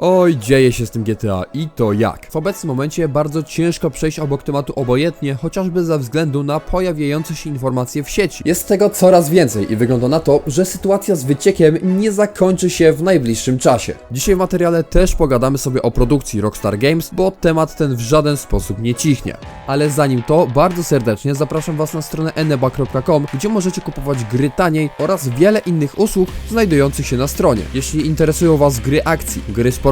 Oj, dzieje się z tym GTA i to jak. W obecnym momencie bardzo ciężko przejść obok tematu obojętnie, chociażby ze względu na pojawiające się informacje w sieci. Jest tego coraz więcej i wygląda na to, że sytuacja z wyciekiem nie zakończy się w najbliższym czasie. Dzisiaj w materiale też pogadamy sobie o produkcji Rockstar Games, bo temat ten w żaden sposób nie cichnie. Ale zanim to, bardzo serdecznie zapraszam Was na stronę eneba.com, gdzie możecie kupować gry taniej oraz wiele innych usług znajdujących się na stronie. Jeśli interesują Was gry akcji, gry sportowe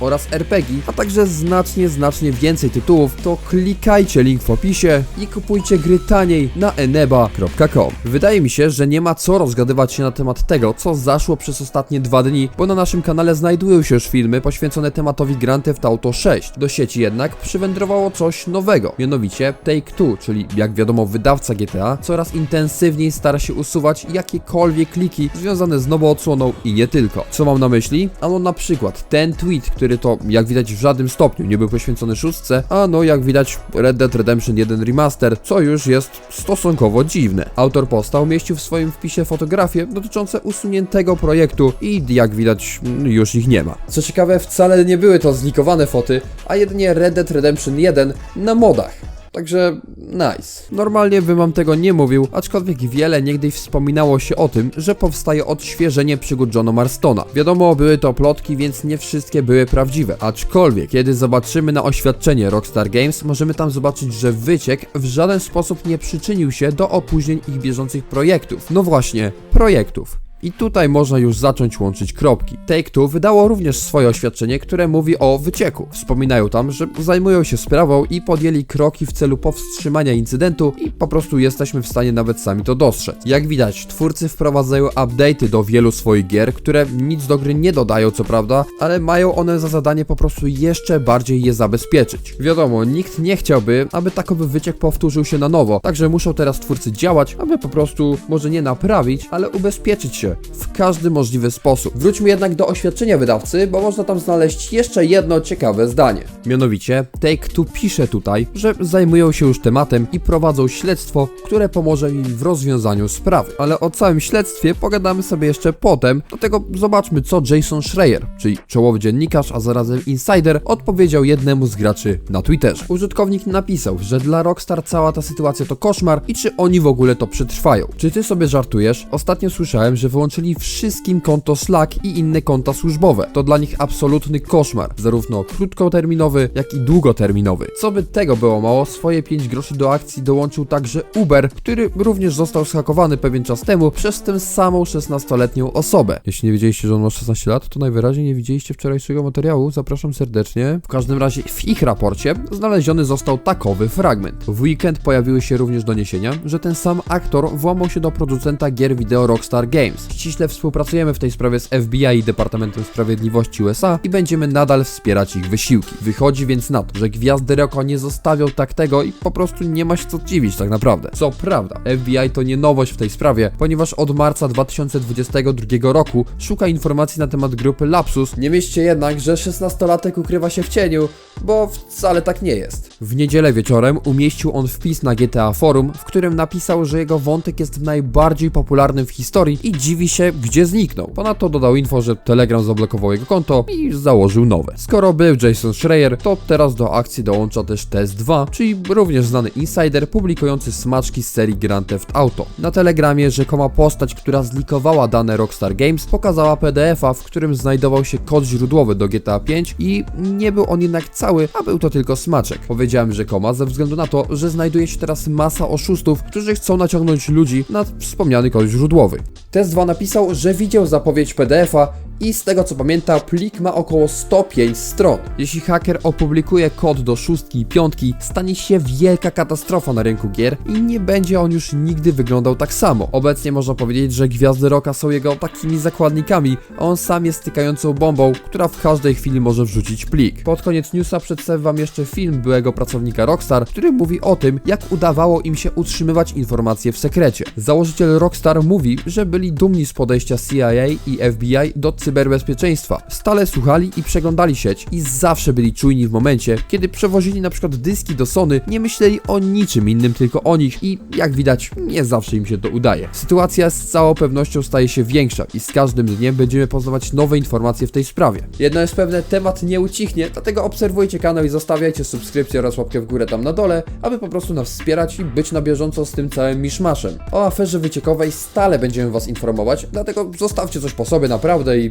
oraz RPG, a także znacznie, znacznie więcej tytułów, to klikajcie link w opisie i kupujcie gry taniej na eneba.com. Wydaje mi się, że nie ma co rozgadywać się na temat tego, co zaszło przez ostatnie dwa dni, bo na naszym kanale znajdują się już filmy poświęcone tematowi Grand Theft Auto 6. Do sieci jednak przywędrowało coś nowego, mianowicie Take-Two, czyli jak wiadomo wydawca GTA, coraz intensywniej stara się usuwać jakiekolwiek kliki związane z nową odsłoną i nie tylko. Co mam na myśli? Ano na przykład ten tweet, który to jak widać w żadnym stopniu nie był poświęcony szóstce, a no jak widać Red Dead Redemption 1 Remaster, co już jest stosunkowo dziwne. Autor posta umieścił w swoim wpisie fotografie dotyczące usuniętego projektu i jak widać mm, już ich nie ma. Co ciekawe, wcale nie były to zlikowane foty, a jedynie Red Dead Redemption 1 na modach. Także nice. Normalnie bym wam tego nie mówił, aczkolwiek wiele niegdyś wspominało się o tym, że powstaje odświeżenie przygód Johna Marstona. Wiadomo, były to plotki, więc nie wszystkie były prawdziwe. Aczkolwiek, kiedy zobaczymy na oświadczenie Rockstar Games, możemy tam zobaczyć, że wyciek w żaden sposób nie przyczynił się do opóźnień ich bieżących projektów. No właśnie, projektów. I tutaj można już zacząć łączyć kropki. Take-Two wydało również swoje oświadczenie, które mówi o wycieku. Wspominają tam, że zajmują się sprawą i podjęli kroki w celu powstrzymania incydentu i po prostu jesteśmy w stanie nawet sami to dostrzec. Jak widać, twórcy wprowadzają update'y do wielu swoich gier, które nic do gry nie dodają co prawda, ale mają one za zadanie po prostu jeszcze bardziej je zabezpieczyć. Wiadomo, nikt nie chciałby, aby takowy wyciek powtórzył się na nowo, także muszą teraz twórcy działać, aby po prostu może nie naprawić, ale ubezpieczyć się w każdy możliwy sposób. Wróćmy jednak do oświadczenia wydawcy, bo można tam znaleźć jeszcze jedno ciekawe zdanie. Mianowicie, Take-Two pisze tutaj, że zajmują się już tematem i prowadzą śledztwo, które pomoże im w rozwiązaniu sprawy. Ale o całym śledztwie pogadamy sobie jeszcze potem, do tego zobaczmy co Jason Schreier, czyli czołowy dziennikarz, a zarazem insider, odpowiedział jednemu z graczy na Twitterze. Użytkownik napisał, że dla Rockstar cała ta sytuacja to koszmar i czy oni w ogóle to przetrwają. Czy ty sobie żartujesz? Ostatnio słyszałem, że wyłączyli wszystkim konto Slack i inne konta służbowe. To dla nich absolutny koszmar, zarówno krótkoterminowy, jak i długoterminowy. Co by tego było mało, swoje 5 groszy do akcji dołączył także Uber, który również został schakowany pewien czas temu przez tę samą 16-letnią osobę. Jeśli nie wiedzieliście, że on ma 16 lat, to najwyraźniej nie widzieliście wczorajszego materiału, zapraszam serdecznie. W każdym razie w ich raporcie znaleziony został takowy fragment. W weekend pojawiły się również doniesienia, że ten sam aktor włamał się do producenta gier wideo Rockstar Games. Ściśle współpracujemy w tej sprawie z FBI i Departamentem Sprawiedliwości USA i będziemy nadal wspierać ich wysiłki. Wychodzi więc na to, że gwiazdy Roko nie zostawią tak tego i po prostu nie ma się co dziwić tak naprawdę. Co prawda, FBI to nie nowość w tej sprawie, ponieważ od marca 2022 roku szuka informacji na temat grupy Lapsus. Nie myślcie jednak, że 16-latek ukrywa się w cieniu, bo wcale tak nie jest. W niedzielę wieczorem umieścił on wpis na GTA Forum, w którym napisał, że jego wątek jest najbardziej popularnym w historii i dziwi się, gdzie zniknął. Ponadto dodał info, że Telegram zablokował jego konto i założył nowe. Skoro był Jason Schreier, to teraz do akcji dołącza też Test2, czyli również znany insider publikujący smaczki z serii Grand Theft Auto. Na Telegramie rzekoma postać, która zlikowała dane Rockstar Games, pokazała PDF-a, w którym znajdował się kod źródłowy do GTA 5 i nie był on jednak cały, a był to tylko smaczek. Powiedziałem rzekoma ze względu na to, że znajduje się teraz masa oszustów, którzy chcą naciągnąć ludzi na wspomniany kod źródłowy. Test2 napisał, że widział zapowiedź PDF-a i z tego co pamięta, plik ma około 105 stron. Jeśli haker opublikuje kod do szóstki i piątki, stanie się wielka katastrofa na rynku gier i nie będzie on już nigdy wyglądał tak samo. Obecnie można powiedzieć, że gwiazdy roka są jego takimi zakładnikami, a on sam jest stykającą bombą, która w każdej chwili może wrzucić plik. Pod koniec newsa przedstawię wam jeszcze film byłego pracownika Rockstar, który mówi o tym, jak udawało im się utrzymywać informacje w sekrecie. Założyciel Rockstar mówi, że byli dumni z podejścia CIA i FBI do cyber cyberbezpieczeństwa. Stale słuchali i przeglądali sieć i zawsze byli czujni w momencie, kiedy przewozili na przykład dyski do Sony, nie myśleli o niczym innym, tylko o nich i jak widać, nie zawsze im się to udaje. Sytuacja z całą pewnością staje się większa i z każdym dniem będziemy poznawać nowe informacje w tej sprawie. Jedno jest pewne, temat nie ucichnie, dlatego obserwujcie kanał i zostawiajcie subskrypcję oraz łapkę w górę tam na dole, aby po prostu nas wspierać i być na bieżąco z tym całym miszmaszem. O aferze wyciekowej stale będziemy was informować, dlatego zostawcie coś po sobie naprawdę i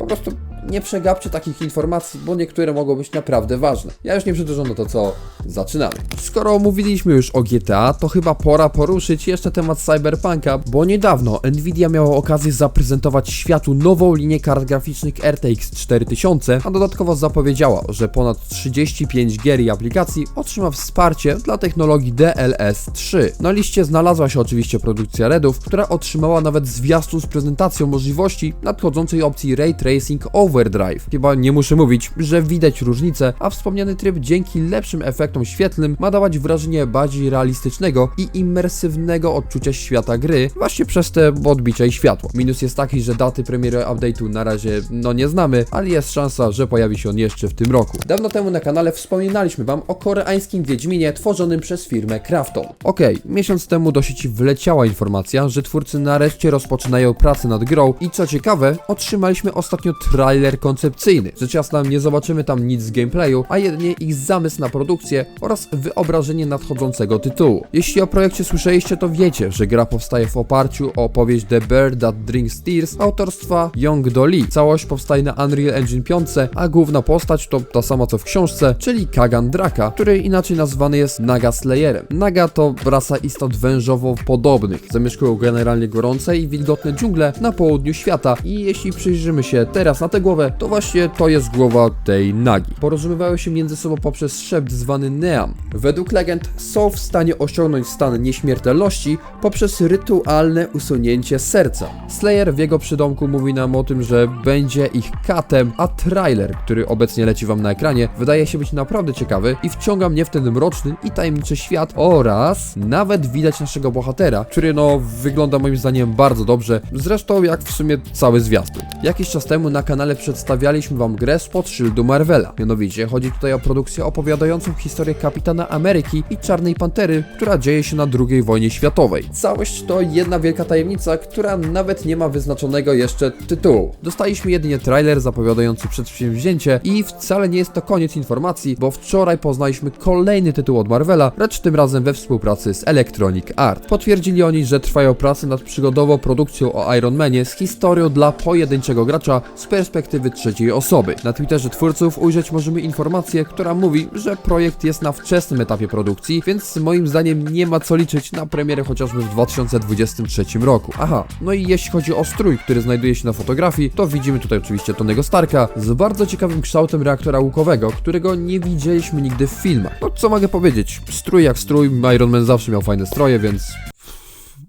po prostu nie przegapcie takich informacji, bo niektóre mogą być naprawdę ważne. Ja już nie przedłużam, no to co? Zaczynamy. Skoro omówiliśmy już o GTA, to chyba pora poruszyć jeszcze temat Cyberpunka, bo niedawno Nvidia miała okazję zaprezentować światu nową linię kart graficznych RTX 4000, a dodatkowo zapowiedziała, że ponad 35 gier i aplikacji otrzyma wsparcie dla technologii DLS3. Na liście znalazła się oczywiście produkcja Redów, która otrzymała nawet zwiastun z prezentacją możliwości nadchodzącej opcji Ray Tracing Overdrive. Chyba nie muszę mówić, że widać różnicę, a wspomniany tryb dzięki lepszym efektom świetlnym ma dawać wrażenie bardziej realistycznego i imersywnego odczucia świata gry, właśnie przez te odbicia i światło. Minus jest taki, że daty premiery update'u na razie no nie znamy, ale jest szansa, że pojawi się on jeszcze w tym roku. Dawno temu na kanale wspominaliśmy wam o koreańskim Wiedźminie tworzonym przez firmę Krafton. Okej, miesiąc temu do sieci wleciała informacja, że twórcy nareszcie rozpoczynają pracę nad grą i co ciekawe, otrzymaliśmy ostatnio trailer koncepcyjny. Rzecz jasna nie zobaczymy tam nic z gameplayu, a jedynie ich zamysł na produkcję oraz wyobrażenie nadchodzącego tytułu. Jeśli o projekcie słyszeliście, to wiecie, że gra powstaje w oparciu o opowieść The Bird That Drinks Tears autorstwa Young Do Lee. Całość powstaje na Unreal Engine 5, a główna postać to ta sama co w książce, czyli Kagan Draka, który inaczej nazwany jest Naga Slayerem. Naga to rasa istot wężowo podobnych. Zamieszkują generalnie gorące i wilgotne dżungle na południu świata i jeśli przyjrzymy się teraz na tę głowę, to właśnie to jest głowa tej Nagi. Porozumiewają się między sobą poprzez szept zwany Neam. Według legend są w stanie osiągnąć stan nieśmiertelności poprzez rytualne usunięcie serca. Slayer w jego przydomku mówi nam o tym, że będzie ich katem, a trailer, który obecnie leci wam na ekranie, wydaje się być naprawdę ciekawy i wciąga mnie w ten mroczny i tajemniczy świat oraz nawet widać naszego bohatera, który no wygląda moim zdaniem bardzo dobrze, zresztą jak w sumie cały zwiastun. Jakiś czas temu na kanale przedstawialiśmy wam grę spod szyldu Marvela. Mianowicie chodzi tutaj o produkcję opowiadającą historię Kapitana Ameryki i Czarnej Pantery, która dzieje się na II wojnie światowej. Całość to jedna wielka tajemnica, która nawet nie ma wyznaczonego jeszcze tytułu. Dostaliśmy jedynie trailer zapowiadający przedsięwzięcie i wcale nie jest to koniec informacji, bo wczoraj poznaliśmy kolejny tytuł od Marvela, lecz tym razem we współpracy z Electronic Art. Potwierdzili oni, że trwają prace nad przygodową produkcją o Iron Manie z historią dla pojedynczego gracza z perspektywy trzeciej osoby. Na Twitterze twórców ujrzeć możemy informację, która mówi, że projekt jest na wczesnym etapie produkcji, więc moim zdaniem nie ma co liczyć na premierę chociażby w 2023 roku. Aha, no i jeśli chodzi o strój, który znajduje się na fotografii, to widzimy tutaj oczywiście Tonego Starka z bardzo ciekawym kształtem reaktora łukowego, którego nie widzieliśmy nigdy w filmach. No co mogę powiedzieć? Strój jak strój, Iron Man zawsze miał fajne stroje, więc...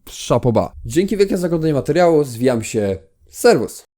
Szapoba. Dzięki wielkie za oglądanie materiału, zwijam się. Servus!